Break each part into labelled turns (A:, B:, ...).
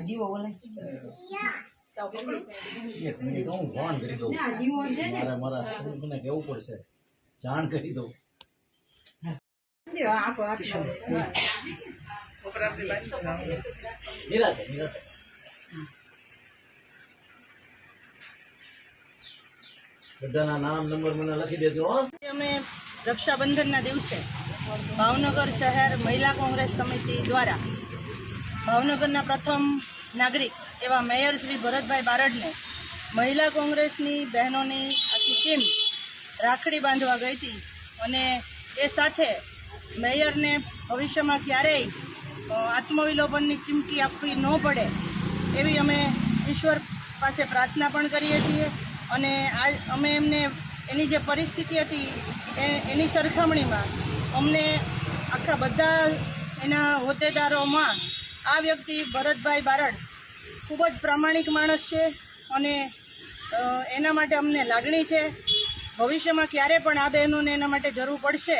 A: જીવો બોલે.
B: એક મિનિટ હું ફોન કરી દઉં. મારે મારા કેવું પડશે. જાણ કરી દો બધાના નામ, નંબર મને લખી દેજો
C: અમે રક્ષાબંધનના દિવસે ભાવનગર શહેર મહિલા કોંગ્રેસ સમિતિ દ્વારા ભાવનગરના પ્રથમ નાગરિક એવા મેયર શ્રી ભરતભાઈ બારડને મહિલા કોંગ્રેસની બહેનોની આખી ટીમ રાખડી બાંધવા ગઈ હતી. અને એ સાથે મેયરને ભવિષ્યમાં ક્યારેય આત્મવિલોપનની ચીમકી આપવી ન પડે એવી અમે ઈશ્વર પાસે પ્રાર્થના પણ કરીએ છીએ. અને આ, અમે એમને એની જે પરિસ્થિતિ હતી, એ, એની સરખામણીમાં અમને આખા બધા એના હોદ્દેદારોમાં આ વ્યક્તિ ભરતભાઈ બારડ ખૂબ જ પ્રામાણિક માણસ છે અને એના માટે અમને લાગણી છે. ભવિષ્યમાં ક્યારે પણ આ બહેનોને એના માટે જરૂર પડશે,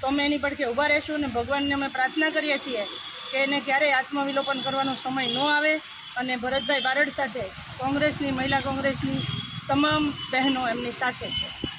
C: તો અમે એની પડખે ઊભા રહીશું અને ભગવાનને અમે પ્રાર્થના કરીએ છીએ કે એને ક્યારેય આત્મવિલોપન કરવાનો સમય ન આવે અને ભરતભાઈ બારડ સાથે કોંગ્રેસની, મહિલા કોંગ્રેસની તમામ બહેનો એમની સાથે છે.